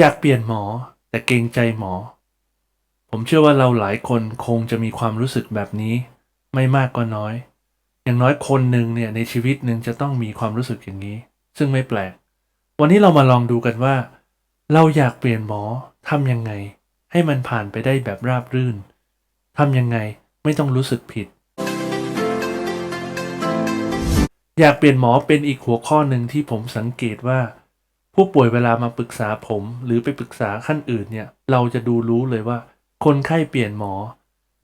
อยากเปลี่ยนหมอ แต่เกรงใจหมอ ผมเชื่อว่าเราหลายคนคงจะมีความรู้สึกแบบนี้ ไม่มากก็น้อย อย่างน้อยคนหนึ่งเนี่ยในชีวิตหนึ่งจะต้องมีความรู้สึกอย่างนี้ ซึ่งไม่แปลก วันนี้เรามาลองดูกันว่า เราอยากเปลี่ยนหมอทำยังไง ให้มันผ่านไปได้แบบราบรื่นทำยังไงไม่ต้องรู้สึกผิด อยากเปลี่ยนหมอเป็นอีกหัวข้อหนึ่งที่ผมสังเกตว่า ผู้ป่วยเวลามาปรึกษาผม หรือไปปรึกษาขั้นอื่นเนี่ย เราจะดูรู้เลยว่า คนไข้เปลี่ยนหมอ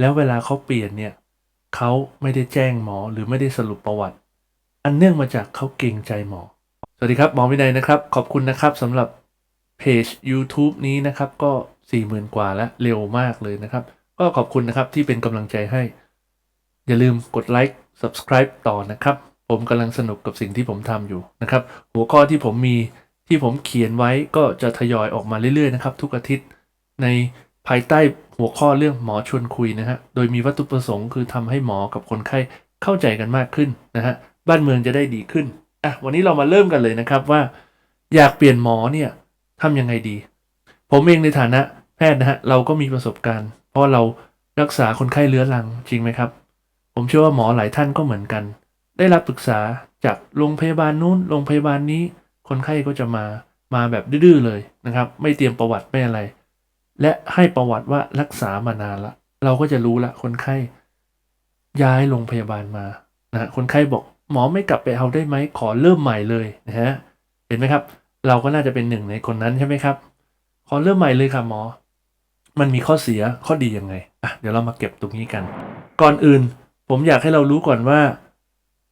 แล้วเวลาเขาเปลี่ยนเนี่ยเขาไม่ได้แจ้งหมอหรือไม่ได้สรุปประวัติ อันเนื่องมาจากเขาเกรงใจหมอ สวัสดีครับหมอวินัยนะครับ ขอบคุณนะครับสำหรับเพจ YouTube นี้นะครับก็ 40,000 กว่าแล้วเร็วมากเลยนะครับ ก็ขอบคุณนะครับที่เป็นกำลังใจให้ อย่าลืมกดไลค์ subscribe ต่อนะครับ ผมกำลังสนุกกับสิ่งที่ผมทำอยู่นะครับ หัวข้อที่ผมมี ที่ผมเขียนไว้ก็จะทยอยออกมาเรื่อยๆนะครับทุกอาทิตย์ในภายใต้หัวข้อเรื่องหมอชวนคุยนะฮะ โดยมีวัตถุประสงค์คือทำให้หมอกับคนไข้เข้าใจกันมากขึ้นนะฮะ บ้านเมืองจะได้ดีขึ้น อะ วันนี้เรามาเริ่มกันเลยนะครับว่า อยากเปลี่ยนหมอเนี่ยทำยังไงดี ผมเองในฐานะแพทย์นะฮะ เราก็มีประสบการณ์ เพราะเรารักษาคนไข้เรื้อรังจริงไหมครับ ผมเชื่อว่าหมอหลายท่านก็เหมือนกัน ได้รับปรึกษาจากโรงพยาบาลนู้นโรงพยาบาลนี้ คนไข้ก็จะมามาแบบดื้อๆเลยนะครับ ไม่เตรียมประวัติไม่อะไร และให้ประวัติว่ารักษามานานละเราก็จะรู้ละคนไข้ย้ายโรงพยาบาลมานะฮะคนไข้บอกหมอไม่กลับไปเอาได้ไหมขอเริ่มใหม่เลยนะฮะเห็นไหมครับ เราก็น่าจะเป็นหนึ่งในคนนั้นใช่ไหมครับ ขอเริ่มใหม่เลยค่ะหมอ มันมีข้อเสียข้อดียังไงอะเดี๋ยวเรามาเก็บตรงนี้กัน ก่อนอื่น ผมอยากให้เรารู้ก่อนว่า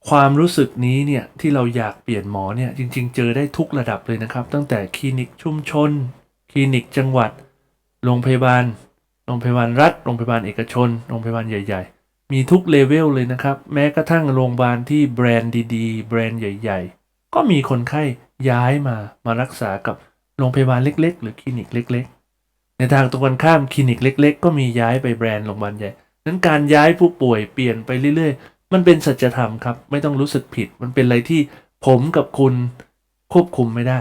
ความรู้สึกนี้เนี่ยที่เราอยากเปลี่ยนหมอเนี่ยจริง ๆ เจอได้ทุกระดับเลยนะครับ ตั้งแต่คลินิกชุมชน คลินิกจังหวัด โรงพยาบาล โรงพยาบาลรัฐ โรงพยาบาลเอกชน โรงพยาบาลใหญ่ ๆ มีทุกเลเวลเลยนะครับ แม้กระทั่งโรงพยาบาลที่แบรนด์ดีๆ แบรนด์ใหญ่ ๆ ก็มีคนไข้ย้ายมามารักษากับโรงพยาบาลเล็ก ๆ หรือคลินิกเล็ก ๆ ในทางตรงกันข้ามคลินิกเล็ก ๆ ก็มีย้ายไปแบรนด์โรงพยาบาลใหญ่นั้นการย้ายผู้ป่วยเปลี่ยนไปเรื่อยๆ มันเป็นสัจธรรมครับ ไม่ต้องรู้สึกผิด มันเป็นอะไรที่ผมกับคุณควบคุมไม่ได้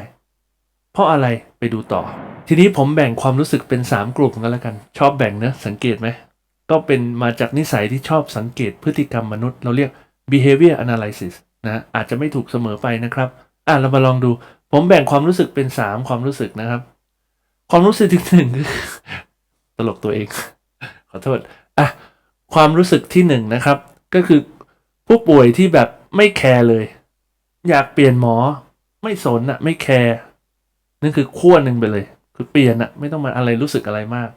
เพราะอะไรไปดูต่อ ทีนี้ผมแบ่งความรู้สึกเป็น 3 กลุ่มกันแล้วกัน ชอบแบ่งนะสังเกตไหมก็เป็นมาจากนิสัยที่ชอบสังเกตพฤติกรรมมนุษย์ เราเรียก behavior analysis นะอาจจะไม่ถูกเสมอไปนะครับ อะเรามาลองดู ผมแบ่งความรู้สึกเป็น 3 ความรู้สึกนะครับ ความรู้สึกที่หนึ่งคือตลกตัวเอง ขอโทษอะความรู้สึกที่หนึ่งนะครับ ก็คือ ผู้ป่วยที่แบบไม่แคร์เลย อยากเปลี่ยนหมอ ไม่สนอะไม่แคร์นั่นคือขั้วหนึ่งไปเลย คือเปลี่ยนอะไม่ต้องมาอะไรรู้สึกอะไรมาก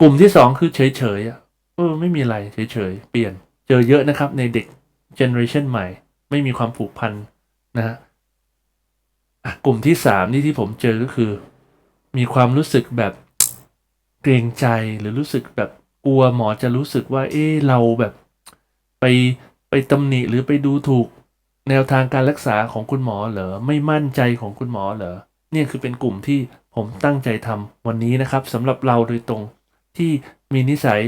กลุ่มที่สองคือเฉยเฉยอะเออไม่มีอะไรเฉยเฉยเปลี่ยน เจอเยอะนะครับ ในเด็กเจเนอเรชันใหม่ ไม่มีความผูกพันนะฮะอะกลุ่มที่สามนี่ที่ผมเจอก็คือ มีความรู้สึกแบบเกรงใจหรือรู้สึกแบบกลัวหมอจะรู้สึกว่า เอ๊ะเราแบบ ไปไปตำหนิหรือไปดูถูกแนวทางการรักษาของคุณหมอเหรอไม่มั่นใจของคุณหมอเหรอเนี่ยคือเป็นกลุ่มที่ผมตั้งใจทำวันนี้นะครับสำหรับเราโดยตรงที่มีนิสัย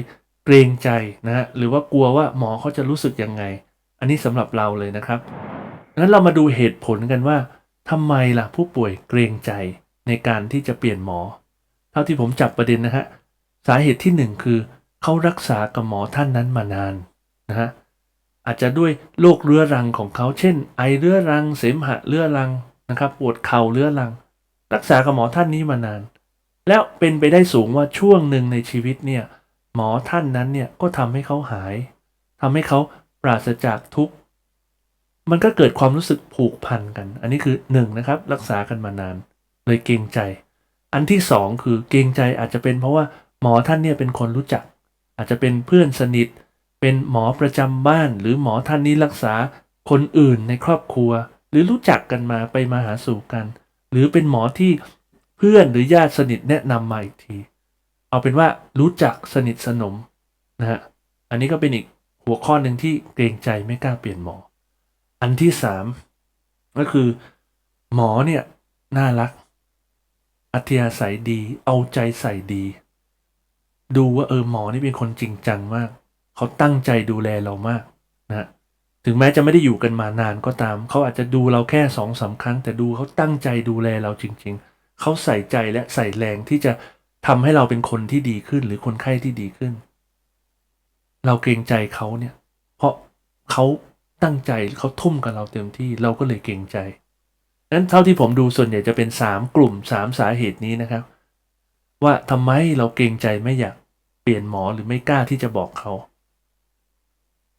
เกรงใจนะฮะหรือว่ากลัวว่าหมอเขาจะรู้สึกยังไง อันนี้สำหรับเราเลยนะครับงั้นเรามาดูเหตุผลกันว่าทำไมล่ะผู้ป่วยเกรงใจในการที่จะเปลี่ยนหมอ เท่าที่ผมจับประเด็นนะฮะสาเหตุที่หนึ่งคือเขารักษากับหมอท่านนั้นมานาน นะฮะอาจจะด้วยโรคเรื้อรังของเขา เช่น ไอเรื้อรัง เสมหะเรื้อรังนะครับปวดเข่าเรื้อรัง รักษากับหมอท่านนี้มานาน แล้วเป็นไปได้สูงว่าช่วงหนึ่งในชีวิตเนี่ยหมอท่านนั้นเนี่ยก็ทำให้เขาหายทำให้เขาปราศจากทุกข์มันก็เกิดความรู้สึกผูกพันกัน อันนี้คือหนึ่งนะครับรักษากันมานาน เลยเกรงใจ อันที่สองคือเกรงใจอาจจะเป็นเพราะว่าหมอท่านเนี่ยเป็นคนรู้จัก อาจจะเป็นเพื่อนสนิท เป็นหมอประจำบ้านหรือหมอท่านนี้รักษาคนอื่นในครอบครัว หรือรู้จักกันมาไปมาหาสู่กัน หรือเป็นหมอที่เพื่อนหรือญาติสนิทแนะนำมาอีกที เอาเป็นว่ารู้จักสนิทสนมนะฮะอันนี้ก็เป็นอีกหัวข้อหนึ่งที่เกรงใจไม่กล้าเปลี่ยนหมอ อันที่สามก็คือ หมอเนี่ยน่ารัก อัธยาศัยดี เอาใจใส่ดี ดูว่าเออหมอนี่เป็นคนจริงจังมาก เขาตั้งใจดูแลเรามากนะถึงแม้จะไม่ได้อยู่กันมานานก็ตาม เขาอาจจะดูเราแค่สองสามครั้ง แต่ดูเขาตั้งใจดูแลเราจริง ๆ เขาใส่ใจและใส่แรงที่จะทำให้เราเป็นคนที่ดีขึ้นหรือคนไข้ที่ดีขึ้น เราเกรงใจเขาเนี่ย เพราะเขาตั้งใจเขาทุ่มกับเราเต็มที่เราก็เลยเกรงใจนั้นเท่าที่ผมดูส่วนใหญ่จะเป็นสามกลุ่มสามสาเหตุนี้นะครับ ว่าทำไมเราเกรงใจไม่อยากเปลี่ยนหมอหรือไม่กล้าที่จะบอกเขา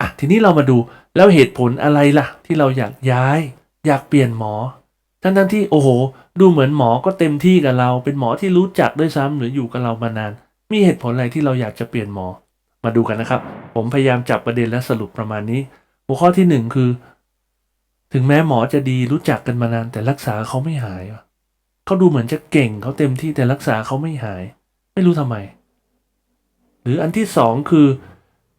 อะทีนี้เรามาดูแล้วเหตุผลอะไรล่ะ ที่เราอยากย้าย อยากเปลี่ยนหมอ ทั้งทั้งที่โอ้โห ดูเหมือนหมอก็เต็มที่กับเรา เป็นหมอที่รู้จักด้วยซ้ำหรืออยู่กับเรามานาน มีเหตุผลอะไรที่เราอยากจะเปลี่ยนหมอ มาดูกันนะครับ ผมพยายามจับประเด็นและสรุปประมาณนี้ หัวข้อที่หนึ่งคือ ถึงแม้หมอจะดีรู้จักกันมานานแต่รักษาเขาไม่หายเขาดูเหมือนจะเก่งเขาเต็มที่แต่รักษาเขาไม่หาย ไม่รู้ทำไม หรืออันที่สองคือ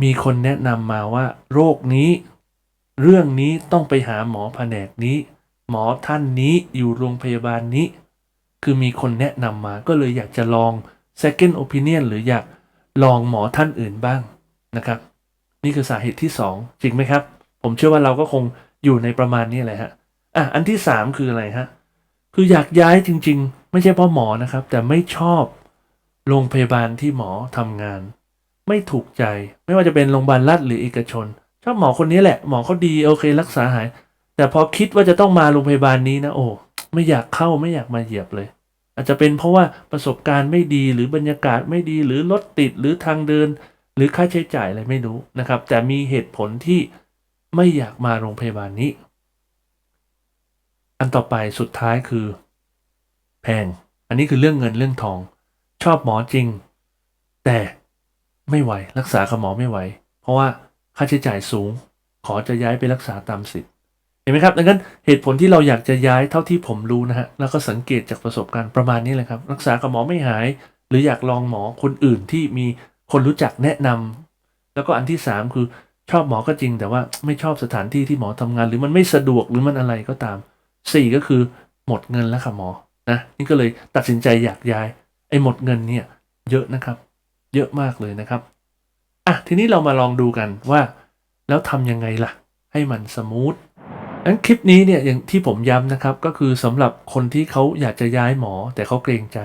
มีคนแนะนำมาว่า โรคนี้ เรื่องนี้ต้องไปหาหมอแผนกนี้ หมอท่านนี้อยู่โรงพยาบาลนี้ คือมีคนแนะนำมาก็เลยอยากจะลอง second opinion หรืออยากลองหมอท่านอื่นบ้างนะครับ นี่คือสาเหตุที่สองจริงไหมครับ ผมเชื่อว่าเราก็คงอยู่ในประมาณนี้แหละฮะอะอันที่สามคืออะไรฮะคืออยากย้ายจริง ๆ ไม่ใช่เพราะหมอนะครับ แต่ไม่ชอบโรงพยาบาลที่หมอทำงาน ไม่ถูกใจ ไม่ว่าจะเป็นโรงพยาบาลรัฐหรือเอกชน ชอบหมอคนนี้แหละ หมอเขาดีโอเค รักษาหาย แต่พอคิดว่าจะต้องมาโรงพยาบาลนี้นะโอ้ไม่อยากเข้าไม่อยากมาเหยียบเลย อาจจะเป็นเพราะว่าประสบการณ์ไม่ดีหรือบรรยากาศไม่ดีหรือรถติดหรือทางเดิน หรือค่าใช้จ่ายอะไรไม่รู้นะครับ แต่มีเหตุผลที่ไม่อยากมาโรงพยาบาลนี้ อันต่อไปสุดท้ายคือ แพง อันนี้คือเรื่องเงินเรื่องทอง ชอบหมอจริง แต่ ไม่ไหว รักษากับหมอไม่ไหว เพราะว่าค่าใช้จ่ายสูง ขอจะย้ายไปรักษาตามสิทธิ์เห็นไหมครับดังนั้นเหตุผลที่เราอยากจะย้ายเท่าที่ผมรู้นะฮะแล้วก็สังเกตจากประสบการณ์ประมาณนี้เลยครับ รักษากับหมอไม่หาย หรืออยากลองหมอคนอื่นที่มีคนรู้จักแนะนำแล้วก็อันที่สามคือชอบหมอก็จริง แต่ว่าไม่ชอบสถานที่ที่หมอทำงาน หรือมันไม่สะดวกหรือมันอะไรก็ตามสี่ก็คือหมดเงินแล้วค่ะหมอนะนี่ก็เลยตัดสินใจอยากย้ายไอ้หมดเงินเนี่ยเยอะนะครับ เยอะมากเลยนะครับอะทีนี้เรามาลองดูกันว่า แล้วทำยังไงล่ะ ให้มันสมูทงั้นคลิปนี้เนี่ยอย่างที่ผมย้ำนะครับ ก็คือสำหรับคนที่เขาอยากจะย้ายหมอ แต่เขาเกรงใจ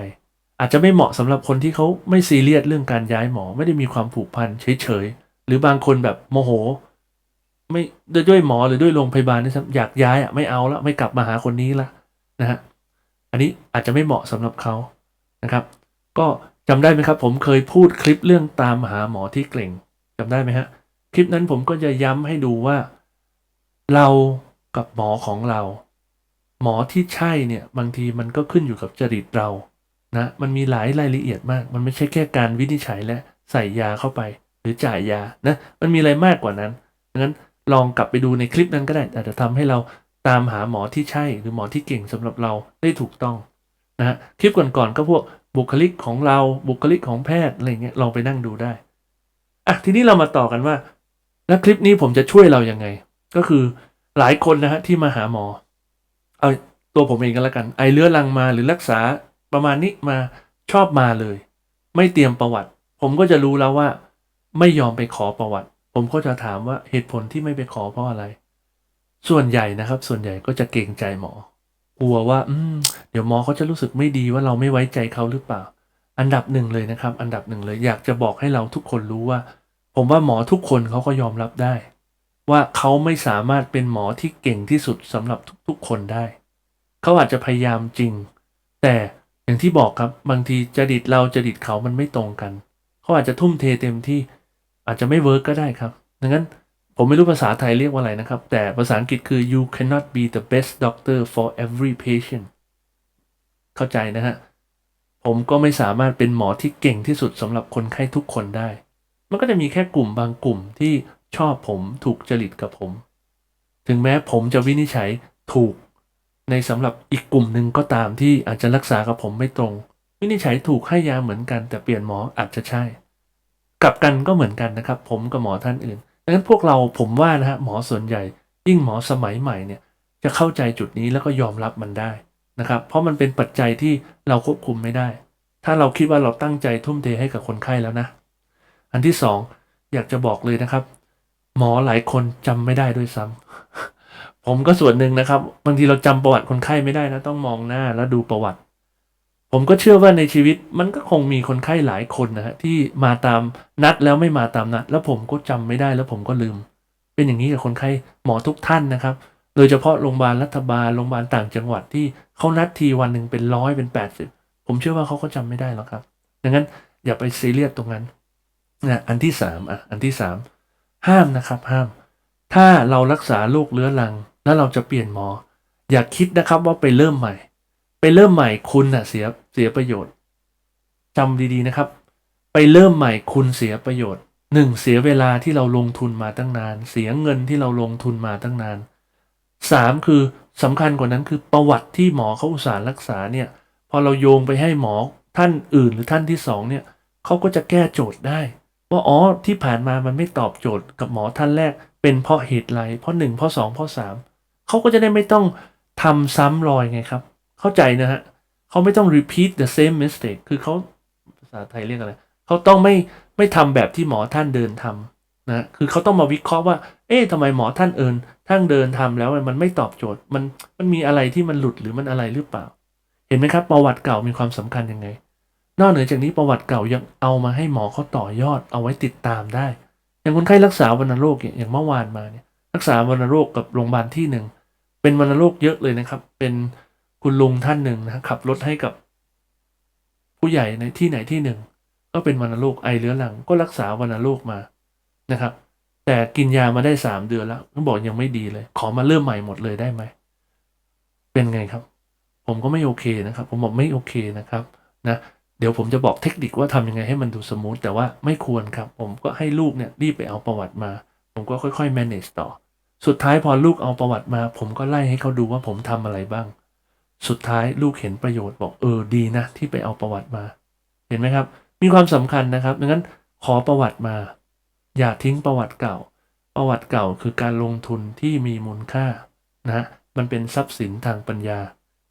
อาจจะไม่เหมาะสำหรับคนที่เขาไม่ซีเรียสเรื่องการย้ายหมอ ไม่ได้มีความผูกพันเฉยๆหรือบางคนแบบโมโห ไม่ด้วยด้วยหมอหรือด้วยโรงพยาบาลนี่อยากย้ายอะไม่เอาแล้วไม่กลับมาหาคนนี้ละนะฮะอันนี้อาจจะไม่เหมาะสำหรับเขานะครับ ก็ จำได้ไหมครับ ผมเคยพูดคลิปเรื่องตามหาหมอที่เกรงจำได้ไหมฮะ คลิปนั้นผมก็จะย้ำให้ดูว่า เรากับหมอของเรา หมอที่ใช่เนี่ย บางทีมันก็ขึ้นอยู่กับจริตเรานะมันมีหลายรายละเอียดมาก มันไม่ใช่แค่การวินิจฉัยและใส่ยาเข้าไป หรือจ่ายยานะ มันมีอะไรมากกว่านั้นดังนั้นลองกลับไปดูในคลิปนั้นก็ได้ อาจจะทำให้เราตามหาหมอที่ใช่ หรือหมอที่เก่งสำหรับเราได้ถูกต้องนะฮะคลิปก่อนๆก็พวก บุคลิกของเราบุคลิกของแพทย์อะไรเงี้ยลองไปนั่งดูได้อะทีนี้เรามาต่อกันว่า แล้วคลิปนี้ผมจะช่วยเรายังไง ก็คือหลายคนนะฮะที่มาหาหมอ เอาตัวผมเองก็แล้วกัน ไอเลื้อรังมาหรือรักษาประมาณนี้มาชอบมาเลย ไม่เตรียมประวัติ ผมก็จะรู้แล้วว่า ไม่ยอมไปขอประวัติ ผมก็จะถามว่าเหตุผลที่ไม่ไปขอเพราะอะไร ส่วนใหญ่นะครับ ส่วนใหญ่ก็จะเกรงใจหมอ กลัวว่าอืมเดี๋ยวหมอเขาจะรู้สึกไม่ดีว่าเราไม่ไว้ใจเขาหรือเปล่า อันดับหนึ่งเลยนะครับ อันดับหนึ่งเลยอยากจะบอกให้เราทุกคนรู้ว่า ผมว่าหมอทุกคนเขาก็ยอมรับได้ ว่าเขาไม่สามารถเป็นหมอที่เก่งที่สุดสำหรับทุกๆคนได้ เขาอาจจะพยายามจริง แต่อย่างที่บอกครับบางทีจริตเราจริตเขามันไม่ตรงกัน เขาอาจจะทุ่มเทเต็มที่อาจจะไม่เวิร์กก็ได้ครับดังนั้น ผมไม่รู้ภาษาไทยเรียกว่าอะไรนะครับ แต่ภาษาอังกฤษคือ you cannot be the best doctor for every patient เข้าใจนะฮะ ผมก็ไม่สามารถเป็นหมอที่เก่งที่สุดสำหรับคนไข้ทุกคนได้ มันก็จะมีแค่กลุ่มบางกลุ่มที่ชอบผมถูกจริตกับผม ถึงแม้ผมจะวินิจฉัยถูก ในสำหรับอีกกลุ่มหนึ่งก็ตามที่อาจจะรักษากับผมไม่ตรง วินิจฉัยถูกให้ยาเหมือนกัน แต่เปลี่ยนหมออาจจะใช่ กลับกันก็เหมือนกันนะครับ ผมกับหมอท่านอื่น ดังนั้นพวกเราผมว่านะฮะหมอส่วนใหญ่ ยิ่งหมอสมัยใหม่เนี่ยจะเข้าใจจุดนี้แล้วก็ยอมรับมันได้นะครับ เพราะมันเป็นปัจจัยที่เราควบคุมไม่ได้ ถ้าเราคิดว่าเราตั้งใจทุ่มเทให้กับคนไข้แล้วนะ อันที่สองอยากจะบอกเลยนะครับ หมอหลายคนจำไม่ได้ด้วยซ้ำผมก็ส่วนหนึ่งนะครับ บางทีเราจำประวัติคนไข้ไม่ได้นะ ต้องมองหน้าแล้วดูประวัติ ผมก็เชื่อว่าในชีวิตมันก็คงมีคนไข้หลายคนนะฮะที่มาตามนัดแล้วไม่มาตามนัด แล้วผมก็จำไม่ได้แล้วผมก็ลืม เป็นอย่างนี้กับคนไข้หมอทุกท่านนะครับ โดยเฉพาะโรงพยาบาลรัฐบาลโรงพยาบาลต่างจังหวัดที่เขานัดทีวันหนึ่งเป็นร้อยเป็นแปดสิบผมเชื่อว่าเขาก็จำไม่ได้หรอกครับดังนั้นอย่าไปซีเรียสตรงนั้นนะอันที่สามอะอันที่สามห้ามนะครับห้าม ถ้าเรารักษาโรคเรื้อรัง แล้วเราจะเปลี่ยนหมอ อย่าคิดนะครับว่าไปเริ่มใหม่ ไปเริ่มใหม่คุณน่ะเสียเสียประโยชน์จำดีๆนะครับ ไปเริ่มใหม่คุณเสียประโยชน์หนึ่งเสียเวลาที่เราลงทุนมาตั้งนาน เสียเงินที่เราลงทุนมาตั้งนานสามคือสำคัญกว่านั้นคือประวัติที่หมอเขาอุตส่าห์รักษาเนี่ยพอเราโยงไปให้หมอท่านอื่นหรือท่านที่สองเนี่ยเขาก็จะแก้โจทย์ได้ว่าอ๋อที่ผ่านมามันไม่ตอบโจทย์กับหมอท่านแรก เป็นเพราะเหตุไรเพราะหนึ่งเพราะสองเพราะสามเขาก็จะได้ไม่ต้องทำซ้ำรอยไงครับ เข้าใจนะฮะเขาไม่ต้อง repeat the same mistake คือเขาภาษาไทยเรียกอะไรเขาต้องไม่ไม่ทำแบบที่หมอท่านเดินทำนะคือเขาต้องมาวิเคราะห์ว่า เอ๊ะทำไมหมอท่านเอิญท่านเดินทำแล้วมันไม่ตอบโจทย์มันมันมีอะไรที่มันหลุดหรือมันอะไรหรือเปล่า เห็นไหมครับ ประวัติเก่ามีความสำคัญยังไง นอกเหนือจากนี้ประวัติเก่ายังเอามาให้หมอเขาต่อยอดเอาไว้ติดตามได้ อย่างคนไข้รักษาวัณโรคอย่างเมื่อวานมาเนี่ยรักษาวัณโรคกับโรงพยาบาลที่หนึ่งเป็นวัณโรคเยอะเลยนะครับ เป็น คุณลุงท่านหนึ่งนะขับรถให้กับ ผู้ใหญ่ในที่ไหนที่หนึ่ง ก็เป็นวัณโรคไอเรื้อรังก็รักษาวัณโรคมานะครับ แต่กินยามาได้สามเดือนแล้วต้องบอกยังไม่ดีเลย ขอมาเริ่มใหม่หมดเลยได้ไหมเป็นไงครับ ผมก็ไม่โอเคนะครับ ผมบอกไม่โอเคนะครับนะเดี๋ยวผมจะบอกเทคนิคว่าทำยังไงให้มันดูสมูทแต่ว่าไม่ควรครับ ผมก็ให้ลูกเนี่ยรีบไปเอาประวัติมา ผมก็ค่อยๆ manage ต่อ สุดท้ายพอลูกเอาประวัติมา ผมก็ไล่ให้เขาดูว่าผมทำอะไรบ้าง สุดท้ายลูกเห็นประโยชน์บอกเออดีนะ ที่ไปเอาประวัติมา เห็นไหมครับ มีความสำคัญนะครับดังนั้นขอประวัติมา อย่าทิ้งประวัติเก่า ประวัติเก่าคือการลงทุนที่มีมูลค่านะมันเป็นทรัพย์สินทางปัญญา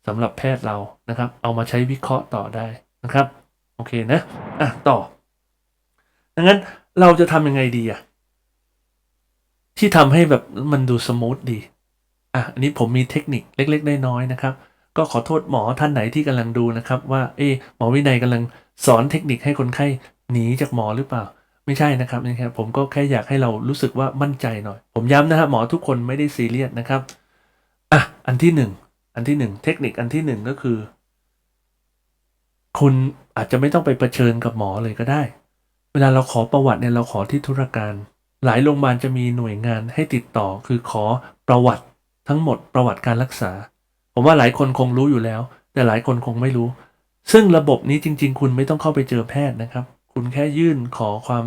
สำหรับแพทย์เรานะครับ เอามาใช้วิเคราะห์ต่อได้นะครับ โอเคนะอะต่อดังนั้นเราจะทำยังไงดีอะที่ทำให้แบบมันดูสมูทดีอะอันนี้ผมมีเทคนิคเล็กๆน้อยๆนะครับ ก็ขอโทษหมอท่านไหนที่กำลังดูนะครับ ว่าเอ๊หมอวินัยกำลังสอนเทคนิคให้คนไข้หนีจากหมอหรือเปล่า ไม่ใช่นะครับนี่ครับผมก็แค่อยากให้เรารู้สึกว่ามั่นใจหน่อย ผมย้ำนะฮะหมอทุกคนไม่ได้ซีเรียสนะครับอะอันที่หนึ่งอันที่หนึ่งเทคนิคอันที่หนึ่งก็คือ คุณอาจจะไม่ต้องไปเผชิญกับหมอเลยก็ได้ เวลาเราขอประวัติเนี่ยเราขอที่ธุรการ หลายโรงพยาบาลจะมีหน่วยงานให้ติดต่อ คือขอประวัติทั้งหมดประวัติการรักษา ผมว่าหลายคนคงรู้อยู่แล้ว แต่หลายคนคงไม่รู้ ซึ่งระบบนี้จริง ๆ คุณไม่ต้องเข้าไปเจอแพทย์นะครับ คุณแค่ยื่นขอความ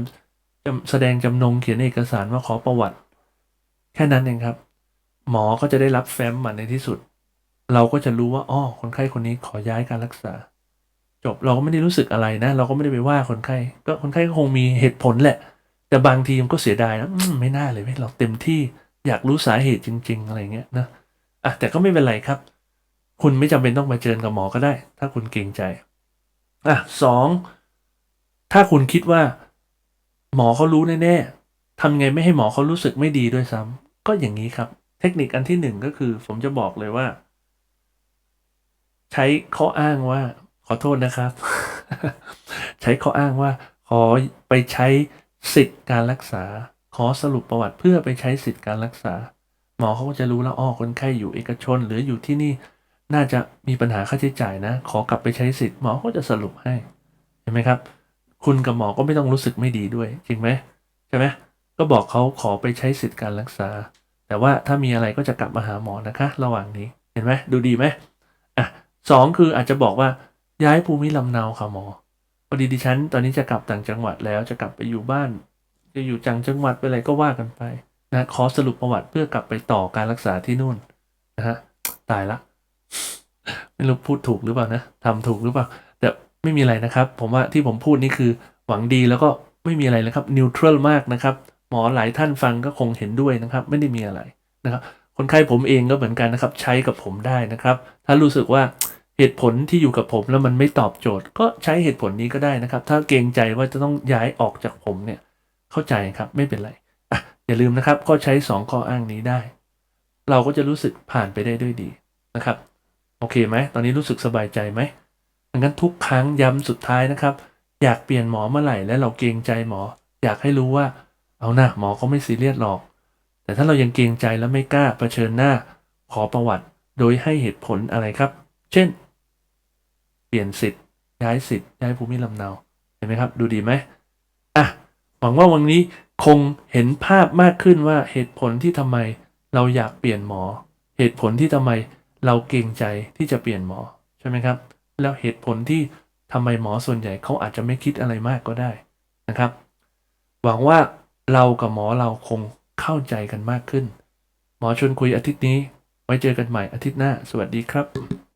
แสดงจำนงเขียนเอกสารว่าขอประวัติ แค่นั้นเองครับ หมอก็จะได้รับแฟ้มมาในที่สุด เราก็จะรู้ว่าอ้อคนไข้คนนี้ขอย้ายการรักษา จบเราก็ไม่ได้รู้สึกอะไรนะ เราก็ไม่ได้ไปว่าคนไข้ ก็คนไข้ก็คงมีเหตุผลแหละ แต่บางทีมันก็เสียดายนะมไม่น่าเลยเว้ยเราเต็มที่อยากรู้สาเหตุจริง ๆ อะไรเงี้ยนะอะแต่ก็ไม่เป็นไรครับ คุณไม่จำเป็นต้องมาเจอกับหมอก็ได้ ถ้าคุณเกรงใจ อะสอง ถ้าคุณคิดว่า หมอเขารู้แน่ๆทำไงไม่ให้หมอเขารู้สึกไม่ดีด้วยซ้ำก็อย่างนี้ครับ เทคนิคอันที่หนึ่งก็คือ ผมจะบอกเลยว่า ใช้ข้ออ้างว่า ขอโทษนะครับ ใช้ข้ออ้างว่า ขอไปใช้สิทธิ์การรักษา ขอสรุปประวัติเพื่อไปใช้สิทธิ์การรักษา หมอเขาก็จะรู้แล้วอ้อคนไข้อยู่เอกชน หรืออยู่ที่นี่ น่าจะมีปัญหาค่าใช้จ่ายนะ ขอกลับไปใช้สิทธิ์หมอก็จะสรุปให้ เห็นไหมครับ คุณกับหมอก็ไม่ต้องรู้สึกไม่ดีด้วย จริงไหมใช่ไหมก็บอกเขาขอไปใช้สิทธิ์การรักษา แต่ว่าถ้ามีอะไรก็จะกลับมาหาหมอนะคะ ระหว่างนี้เห็นไหมดูดีไหมอะสองคืออาจจะบอกว่าย้ายภูมิลำเนาค่ะหมอพอดีดิฉัน ตอนนี้จะกลับต่างจังหวัดแล้วจะกลับไปอยู่บ้าน จะอยู่จังจังหวัดไปอะไรก็ว่ากันไปนะขอสรุปประวัติเพื่อกลับไปต่อการรักษาที่นู่นนะฮะตายละ ไม่รู้พูดถูกหรือเปล่านะทำถูกหรือเปล่า แต่ไม่มีอะไรนะครับ ผมว่าที่ผมพูดนี่คือหวังดีแล้วก็ไม่มีอะไรเลยครับนิวทรัลมากนะครับ หมอหลายท่านฟังก็คงเห็นด้วยนะครับ ไม่ได้มีอะไรนะครับ คนไข้ผมเองก็เหมือนกันนะครับ ใช้กับผมได้นะครับ ถ้ารู้สึกว่าเหตุผลที่อยู่กับผมแล้วมันไม่ตอบโจทย์ ก็ใช้เหตุผลนี้ก็ได้นะครับ ถ้าเกรงใจว่าจะต้องย้ายออกจากผมเนี่ย เข้าใจครับไม่เป็นไรอะอย่าลืมนะครับ ก็ใช้สองข้ออ้างนี้ได้ เราก็จะรู้สึกผ่านไปได้ด้วยดีนะครับ โอเคไหม ตอนนี้รู้สึกสบายใจไหมดังนั้นทุกครั้งย้ำสุดท้ายนะครับ อยากเปลี่ยนหมอเมื่อไหร่และเราเกรงใจหมอ อยากให้รู้ว่า เอานะหมอเขาไม่ซีเรียสหรอก แต่ถ้าเรายังเกรงใจและไม่กล้าเผชิญหน้า ขอประวัติ โดยให้เหตุผลอะไรครับ เช่น เปลี่ยนสิทธิ์ ย้ายสิทธิ์ ย้ายภูมิลำเนา เห็นไหมครับ ดูดีไหมอะ หวังว่าวันนี้คงเห็นภาพมากขึ้นว่าเหตุผลที่ทำไม เราอยากเปลี่ยนหมอ เหตุผลที่ทำไม เราเกรงใจที่จะเปลี่ยนหมอใช่ไหมครับ แล้วเหตุผลที่ทำไมหมอส่วนใหญ่เขาอาจจะไม่คิดอะไรมากก็ได้นะครับ หวังว่าเรากับหมอเราคงเข้าใจกันมากขึ้น หมอชวนคุยอาทิตย์นี้ ไว้เจอกันใหม่อาทิตย์หน้า สวัสดีครับ